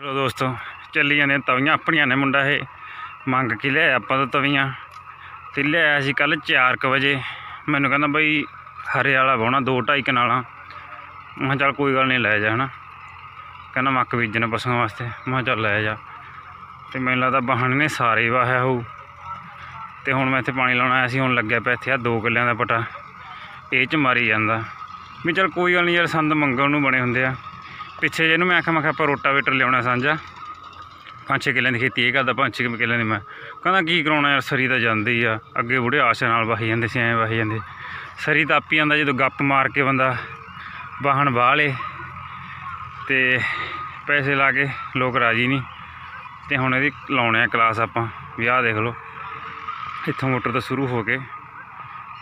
ਚਲੋ ਦੋਸਤੋ ਚੱਲੀ ਜਾਂਦੇ ਤਵੀਆਂ, ਆਪਣੀਆਂ ਨੇ ਮੁੰਡਾ ਇਹ। ਮੰਗ ਕੇ ਲਿਆਇਆ ਆਪਾਂ ਤਾਂ ਤਵੀਆਂ? ਤੇ ਲਿਆਇਆ ਸੀ ਕੱਲ 4:00 ਵਜੇ। ਮੈਨੂੰ ਕਹਿੰਦਾ ਬਈ ਹਰੇ ਵਾਲਾ ਵਾਹੁਣਾ, ਦੋ ਢਾਈ ਕਨਾਲਾਂ। ਮੈਂ ਚੱਲ ਕੋਈ ਗੱਲ ਨਹੀਂ, ਲੈ ਜਾ ਹਨਾ। ਕਹਿੰਦਾ ਮੱਕ ਬੀਜਣ ਪਸ਼ੂਆਂ ਵਾਸਤੇ। ਮੈਂ ਕਿਹਾ ਚੱਲ ਲੈ ਜਾ। ਤੇ ਮੈਨੂੰ ਲੱਗਦਾ ਬਾਹਣ ਨੇ ਸਾਰੇ ਵਾਹਿਆ ਹੋਊ। ਤੇ ਹੁਣ ਮੈਂ ਇੱਥੇ ਪਾਣੀ ਲਾਉਣ ਆਇਆ ਸੀ, ਹੁਣ ਲੱਗਿਆ ਪਿਆ ਇੱਥੇ ਆ ਦੋ ਕਿੱਲਿਆਂ ਦਾ ਪਟਾ। ਇਹ ਚ ਮਾਰੀ ਜਾਂਦਾ। ਵੀ ਚੱਲ ਕੋਈ ਗੱਲ ਨਹੀਂ ਯਾਰ, ਸੰਦ ਮੰਗਣ ਨੂੰ ਬਣੇ ਹੁੰਦੇ ਆ। ਪਿੱਛੇ ਜਿਹਨੂੰ ਮੈਂ ਆਖਿਆ, ਮੈਂ ਕਿਹਾ ਆਪਾਂ ਰੋਟਾਵੇਟਰ ਲਿਆਉਣਾ ਸਾਂਝਾ। ਪੰਜ ਛੇ ਕਿੱਲਿਆਂ ਦੀ ਖੇਤੀ ਇਹ ਕਰਦਾ ਪੰਜ ਛੇ ਕਿੱਲਿਆਂ ਦੀ ਮੈਂ। ਕਹਿੰਦਾ, ਕੀ ਕਰਾਉਣਾ ਯਾਰ, ਸਰੀ ਤਾਂ ਜਾਂਦੀ ਆ। ਅੱਗੇ ਬੁੜੇ ਆਸ਼ਾ ਨਾਲ ਵਾਹੀ ਜਾਂਦੇ ਸੀ ਐਂ ਵਾਹੀ ਜਾਂਦੇ। ਸਰੀ ਤਾਂ ਆਪੀ ਜਾਂਦਾ ਜਦੋਂ ਗੱਪ ਮਾਰ ਕੇ ਬੰਦਾ ਵਾਹਣ ਵਾਹ ਲੇ ਤੇ ਪੈਸੇ ਲਾ ਕੇ ਲੋਕ ਰਾਜੀ ਨਹੀਂ। ਤੇ ਹੁਣ ਇਹਦੀ ਲਾਉਣੇ ਆ ਕਲਾਸ ਆਪਾਂ ਵਿਆਹ ਦੇਖ ਲਓ। ਇੱਥੋਂ ਮੋਟਰ ਤੋਂ ਸ਼ੁਰੂ ਹੋ ਕੇ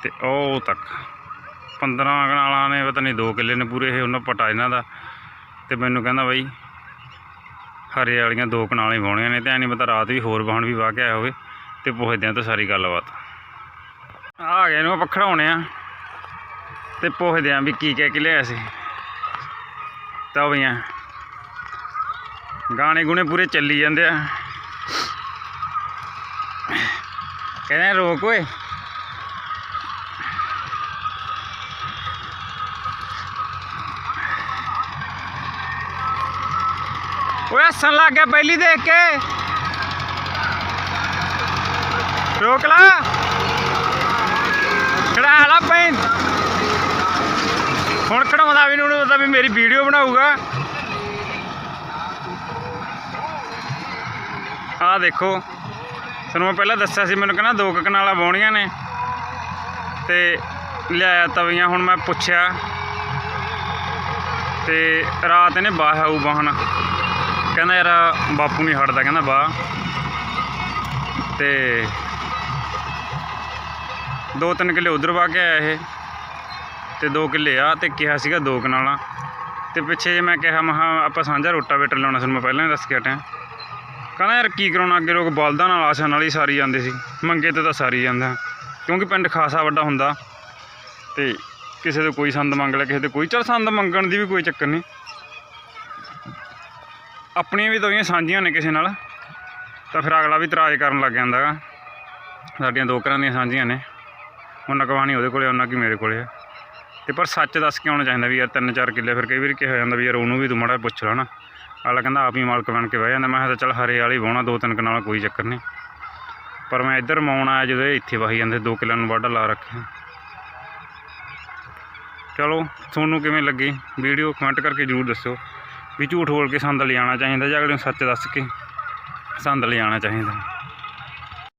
ਤੇ ਉਹ ਤੱਕ। 15 ਕਨਾਲਾਂ ਨੇ, ਪਤਾ ਨਹੀਂ 2 ਕਿੱਲੇ ਨੇ ਪੂਰੇ ਇਹ, ਉਹਨਾਂ ਪਟਾ ਇਹਨਾਂ ਦਾ। ਤੇ ਮੈਨੂੰ ਕਹਿੰਦਾ ਬਾਈ, ਹਰੇ ਵਾਲੀਆਂ ਦੋ ਕਨਾਲਾਂ ਹੀ ਵਾਹੁਣੀਆਂ ਨੇ ਤੇ ਐ ਨਹੀਂ ਪਤਾ ਰਾਤ ਵੀ ਹੋਰ ਵਾਹਣ ਵੀ ਵਾਹ ਕੇ ਆਇਆ ਹੋਵੇ ਤੇ ਪੁੱਛਦੇ ਆ ਤਾਂ ਸਾਰੀ ਗੱਲਬਾਤ। ਆ ਗਏ ਨੂੰ ਪਖੜਾਉਣੇ ਆ। ਤੇ ਪੁੱਛਦੇ ਆ ਵੀ ਕੀ ਕਹਿ ਕੇ ਲਿਆ ਸੀ। ਤਾਂ ਬਈਆਂ, ਗਾਣੇ ਗੁਣੇ ਪੂਰੇ ਚੱਲੀ ਜਾਂਦੇ ਆ। ਕਹਿੰਦੇ ਰੋਕ ਓਏ। ਓਏ ਹੱਸਣ ਲੱਗ ਗਿਆ ਪਹਿਲੀ ਦੇਖ ਕੇ। ਰੋਕ ਲਾ। ਖੜਾ ਲਾ ਪੈਨ ਹੁਣ ਖੜਾਉਂਦਾ ਵੀ ਨੂੰ ਪਤਾ ਵੀ ਮੇਰੀ ਵੀਡੀਓ ਬਣਾਊਗਾ। ਆਹ ਦੇਖੋ, ਤੁਹਾਨੂੰ ਮੈਂ ਪਹਿਲਾਂ ਦੱਸਿਆ ਸੀ, ਮੈਨੂੰ ਕਹਿੰਦਾ ਦੋ ਕਨਾਲਾਂ ਵਾਹੁਣੀਆਂ ਨੇ। ਤੇ ਲਿਆਇਆ ਤਵੀਆਂ, ਹੁਣ ਮੈਂ ਪੁੱਛਿਆ। ਤੇ ਰਾਤ ਇਹਨੇ ਬਾਹ ਆਊ ਕਹਿੰਦਾ ਯਾਰ ਬਾਪੂ ਨਹੀਂ ਹਟਦਾ, ਕਹਿੰਦਾ ਬਾਹ ਤੇ ਦੋ ਤਿੰਨ ਕਿੱਲੇ ਉਧਰ ਵਾ ਕੇ ਆਇਆ ਇਹ, ਤੇ ਦੋ ਕਿੱਲੇ ਆ, ਤੇ ਕਿਹਾ ਸੀਗਾ ਦੋ ਕਨਾਲਾਂ। ਤੇ ਪਿੱਛੇ ਜੇ ਮੈਂ ਕਿਹਾ ਮਹਾ ਆਪਾਂ ਸਾਂਝਾ ਰੋਟਾਵੇਟਰ ਲਾਉਣਾ ਸਾਨੂੰ ਮੈਂ ਪਹਿਲਾਂ ਹੀ ਦੱਸ ਕੇ ਹਟਿਆ। ਕਹਿੰਦਾ ਯਾਰ ਕੀ ਕਰਾਉਣਾ, ਅੱਗੇ ਲੋਕ ਬਲਦਾਂ ਨਾਲ ਆਸਾਂ ਨਾਲ ਹੀ ਸਾਰੀ ਜਾਂਦੇ ਸੀ। ਮੰਗੇ ਤੇ ਤਾਂ ਸਾਰੀ ਜਾਂਦਾ। ਕਿਉਂਕਿ ਪਿੰਡ ਖਾਸਾ ਵੱਡਾ ਹੁੰਦਾ। ਤੇ ਕਿਸੇ ਦੇ ਕੋਈ ਸੰਦ ਮੰਗ ਲਿਆ ਕਿਸੇ ਦੇ ਕੋਈ, ਚਲ ਸੰਦ ਮੰਗਣ ਦੀ ਵੀ ਕੋਈ ਚੱਕਰ ਨਹੀਂ। ਆਪਣੀਆਂ ਵੀ ਤਵੀਆਂ ਸਾਂਝੀਆਂ ਨੇ ਕਿਸੇ ਨਾਲ, ਤਾਂ ਫਿਰ ਅਗਲਾ ਵੀ ਇਤਰਾਜ਼ ਕਰਨ ਲੱਗ ਜਾਂਦਾ ਗਾ। ਸਾਡੀਆਂ ਦੋ ਘਰਾਂ ਦੀਆਂ ਸਾਂਝੀਆਂ ਨੇ, ਉਹਨਾਂ ਕਹਾਣੀ ਉਹਦੇ ਕੋਲੇ, ਉਹਨਾਂ ਕੀ ਮੇਰੇ ਕੋਲੇ ਆ। ਤੇ ਪਰ ਸੱਚ ਦੱਸ ਕੇ ਆਉਣਾ ਚਾਹੀਦਾ ਵੀ ਯਾਰ ਤਿੰਨ ਚਾਰ ਕਿੱਲੇ ਫਿਰ ਕਈ ਵਾਰੀ ਕਿਹਾ ਜਾਂਦਾ ਵੀ ਯਾਰ ਉਹਨੂੰ ਵੀ ਤੂੰ ਮਾੜਾ ਜਿਹਾ ਪੁੱਛ ਲੈਣਾ ਅਗਲਾ ਕਹਿੰਦਾ ਆਪ ਹੀ ਮਾਲਕ ਬਣ ਕੇ ਬਹਿ ਜਾਂਦਾ, ਮੈਂ ਕਿਹਾ ਚੱਲ ਹਰੇ ਵਾਲੀ ਵਾਹੁਣਾ ਦੋ ਤਿੰਨ ਕਨਾਲਾਂ ਕੋਈ ਚੱਕਰ ਨਹੀਂ। ਪਰ ਮੈਂ ਇੱਧਰ ਮਾਉਣ ਆਇਆ ਜਦੋਂ ਇਹ ਇੱਥੇ ਵਾਹੀ ਜਾਂਦੇ, ਦੋ ਕਿੱਲਿਆਂ ਨੂੰ ਵਾਢਾ ਲਾ ਰੱਖਿਆ। ਚਲੋ, ਤੁਹਾਨੂੰ ਕਿਵੇਂ ਲੱਗੀ? ਵੀਡੀਓ ਕਮੈਂਟ ਕਰਕੇ ਜਰੂਰ ਦੱਸਿਓ। ਵੀ ਝੂਠ ਬੋਲ ਕੇ ਸੰਦ ਲਿਆਉਣਾ ਚਾਹੀਦਾ ਜਾਂ ਅਗਲੇ ਨੂੰ ਸੱਚ ਦੱਸ ਕੇ ਸੰਦ ਲਿਆਉਣਾ ਚਾਹੀਦਾ।